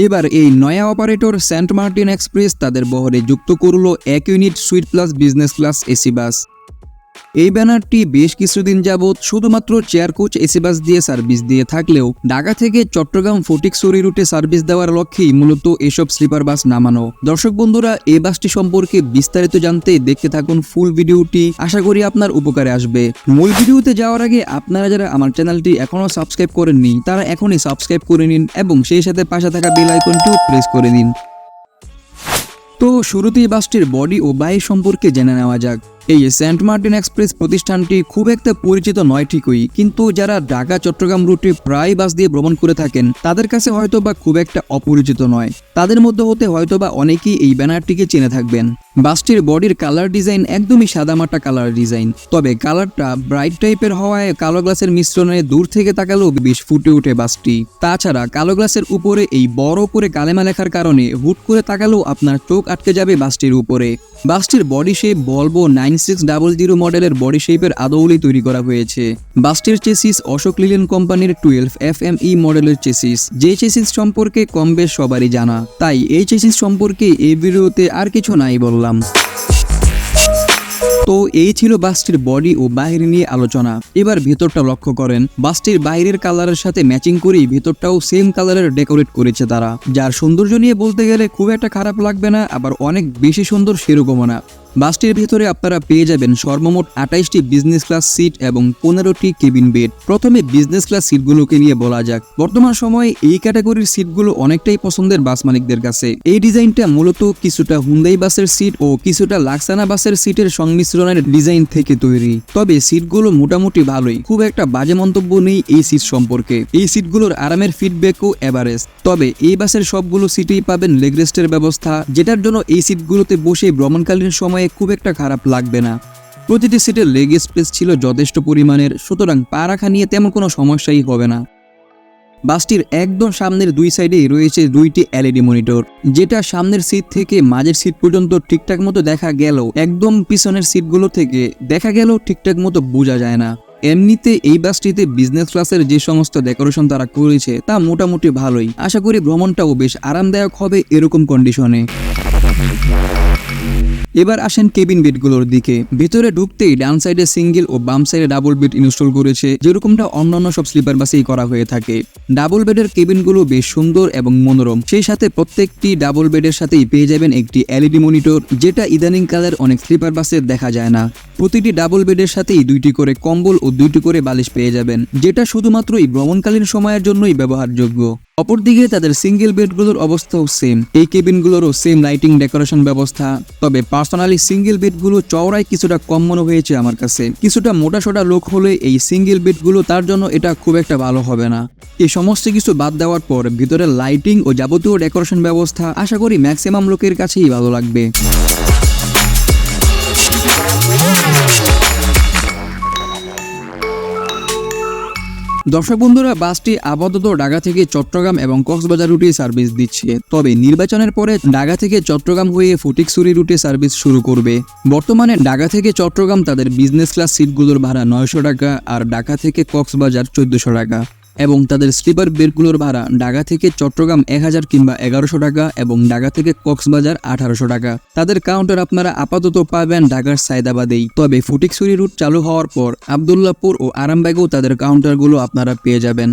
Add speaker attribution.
Speaker 1: এবার এই নয়া অপারেটর সেন্ট মার্টিন এক্সপ্রেস তাদের বহরে যুক্ত করল এক unit suite plus business class AC bus এই ব্যানারটি বেশ কিছুদিন যাবৎ শুধুমাত্র চেয়ার কোচ এসি বাস দিয়ে সার্ভিস দিয়ে থাকলেও ঢাকা থেকে চট্টগ্রাম ফটিকছড়ি রুটে সার্ভিস দেওয়ার লক্ষ্যেই মূলত এসব স্লিপার বাস নামানো। দর্শক বন্ধুরা, এই বাসটি সম্পর্কে বিস্তারিত জানতে দেখতে থাকুন ফুল ভিডিওটি। আশা করি আপনার উপকারে আসবে। মূল ভিডিওতে যাওয়ার আগে আপনারা যারা আমার চ্যানেলটি এখনও সাবস্ক্রাইব করেননি, তারা এখনই সাবস্ক্রাইব করে নিন এবং সেই সাথে পাশে থাকা বেল আইকনটিও প্রেস করে নিন। তো শুরুতেই বাসটির বডি ও বাইর সম্পর্কে জেনে নেওয়া যাক। এই সেন্ট মার্টিন এক্সপ্রেস প্রতিষ্ঠানটি খুব একটা পরিচিত নয় ঠিকই, কিন্তু যারা ঢাকা, চট্টগ্রাম রুটে প্রায় বাস দিয়ে ভ্রমণ করে থাকেন, তাদের কাছে হয়তো বা খুব একটা অপরিচিত নয়। তাদের মধ্যে হতে হয়তো বা অনেকেই এই ব্যানারটিকে চেনে থাকবেন। বাসটির বডির কালার ডিজাইন একদমই সাদামাটা কালার ডিজাইন। তবে কালারটা ব্রাইট টাইপের হওয়ায় কালো গ্লাসের মিশ্রণে দূর থেকে তাকালেও বেশ ফুটে ওঠে বাসটি। তাছাড়া কালো গ্লাসের উপরে এই বড় করে কালেমা লেখার কারণে হুট করে তাকালেও আপনার চোখ আটকে যাবে বাসটির উপরে। বাসটির বডি শেপ বলব নাইন সিক্স ডাবল জিরো মডেলের বডি শেপের আদৌলি তৈরি করা হয়েছে। বাসটির চেসিস অশোক লিলেন কোম্পানির টুয়েলভ এফ এম ই মডেলের চেসিস যে চেসিস সম্পর্কে কম বেশ সবারই জানা। তাই এই চেসিস সম্পর্কে এই ভিডিওতে আর কিছু নাই বললাম। তো এই ছিল বাসটির বডি ও বাইরে নিয়ে আলোচনা। এবার ভেতরটা লক্ষ্য করেন, বাসটির বাইরের কালারের সাথে ম্যাচিং করেই ভেতরটাও সেম কালারের ডেকোরেট করেছে তারা। যার সৌন্দর্য নিয়ে বলতে গেলে খুব একটা খারাপ লাগবে না, আবার অনেক বেশি সুন্দর সেরকমও না। বাসটির ভেতরে আপনারা পেয়ে যাবেন সর্বমোট আঠাইশটি বিজনেস ক্লাস সিট এবং পনেরোটি কেবিন বেড প্রথমে বিজনেস ক্লাস সিটগুলোকে নিয়ে বলা যাক। বর্তমান সময়ে এই ক্যাটাগরির সিটগুলো অনেকটাই পছন্দের বাস মালিকদের কাছে। এই ডিজাইনটা মূলত কিছুটা হুন্দাই বাসের সিট ও কিছুটা লাক্সানা বাসের সিটের সংমিশ্রণের ডিজাইন থেকে তৈরি। তবে সিটগুলো মোটামুটি ভালোই। খুব একটা বাজে মন্তব্য নেই এই সিট সম্পর্কে। এই সিটগুলোর আরামের ফিডব্যাকও এভারেজ তবে এই বাসের সবগুলো সিটেই পাবেন লেগ রেস্টের ব্যবস্থা, যেটার জন্য এই সিটগুলোতে বসে ভ্রমণকালীন সময়ে খুব একটা খারাপ লাগবে না। প্রতিটি সিটের লেগ স্পেস ছিল যথেষ্ট পরিমাণের, সুতরাং পা রাখা নিয়ে তেমন কোনো সমস্যাই হবে না। বাসটির একদম সামনের দুই সাইডেই রয়েছে দুইটি এলইডি মনিটর, যেটা সামনের সিট থেকে মাঝের সিট পর্যন্ত ঠিকঠাক মতো দেখা গেল একদম পিছনের সিটগুলো থেকে দেখা গেল ঠিকঠাক মতো বোঝা যায় না। এমনিতে এই বাসটিতে বিজনেস ক্লাসের যে সমস্ত ডেকোরেশন তারা করেছে, তা মোটামুটি ভালোই। আশা করি ভ্রমণটাও বেশ আরামদায়ক হবে এরকম কন্ডিশনে এবার আসেন কেবিন বেডগুলোর দিকে। ভেতরে ঢুকতেই ডান সাইডে সিঙ্গেল ও বাম সাইডে ডাবল বেড ইনস্টল করেছে, যেরকমটা অন্যান্য সব স্লিপার বাসেই করা হয়ে থাকে। ডাবল বেডের কেবিনগুলো বেশ সুন্দর এবং মনোরম। সেই সাথে প্রত্যেকটি ডাবল বেডের সাথেই পেয়ে যাবেন একটি এলইডি মনিটর যেটা ইদানিং কালের অনেক স্লিপার বাসে দেখা যায় না। প্রতিটি ডাবল বেডের সাথেই দুইটি করে কম্বল ও দুইটি করে বালিশ পেয়ে যাবেন, যেটা শুধুমাত্রই ভ্রমণকালীন সময়ের জন্যই ব্যবহারযোগ্য। অপরদিকে তাদের সিঙ্গেল বেডগুলোর অবস্থাও সেম এই কেবিনগুলোরও সেম লাইটিং ডেকোরেশন ব্যবস্থা। তবে পার্সোনালি সিঙ্গেল বেডগুলো চওড়ায় কিছুটা কম মনে হয়েছে আমার কাছে। কিছুটা মোটা সোটা লোক হলে এই সিঙ্গেল বেডগুলো তার জন্য এটা খুব একটা ভালো হবে না। এই সমস্ত কিছু বাদ দেওয়ার পর ভিতরে লাইটিং ও যাবতীয় ডেকোরেশন ব্যবস্থা আশা করি ম্যাক্সিমাম লোকের কাছেই ভালো লাগবে। দর্শক বন্ধুরা, বাসটি আপাতত ঢাকা থেকে চট্টগ্রাম এবং কক্সবাজার রুটে সার্ভিস দিচ্ছে। তবে নির্বাচনের পরে ঢাকা থেকে চট্টগ্রাম হয়ে ফটিকসুরি রুটে সার্ভিস শুরু করবে। বর্তমানে ঢাকা থেকে চট্টগ্রাম তাদের বিজনেস ক্লাস সিটগুলোর ভাড়া নয়শো টাকা আর ঢাকা থেকে কক্সবাজার চোদ্দশো টাকা। এবং তাদের স্লিপার বেডগুলোর ভাড়া ঢাকা থেকে চট্টগ্রাম এক হাজার কিংবা এগারোশো টাকা এবং ঢাকা থেকে কক্সবাজার আঠারোশো টাকা। তাদের কাউন্টার আপনারা আপাতত পাবেন ঢাকার সায়দাবাদেই। তবে ফুটিকসুরি রুট চালু হওয়ার পর আবদুল্লাপুর ও আরামবাগেও তাদের কাউন্টারগুলো আপনারা পেয়ে যাবেন।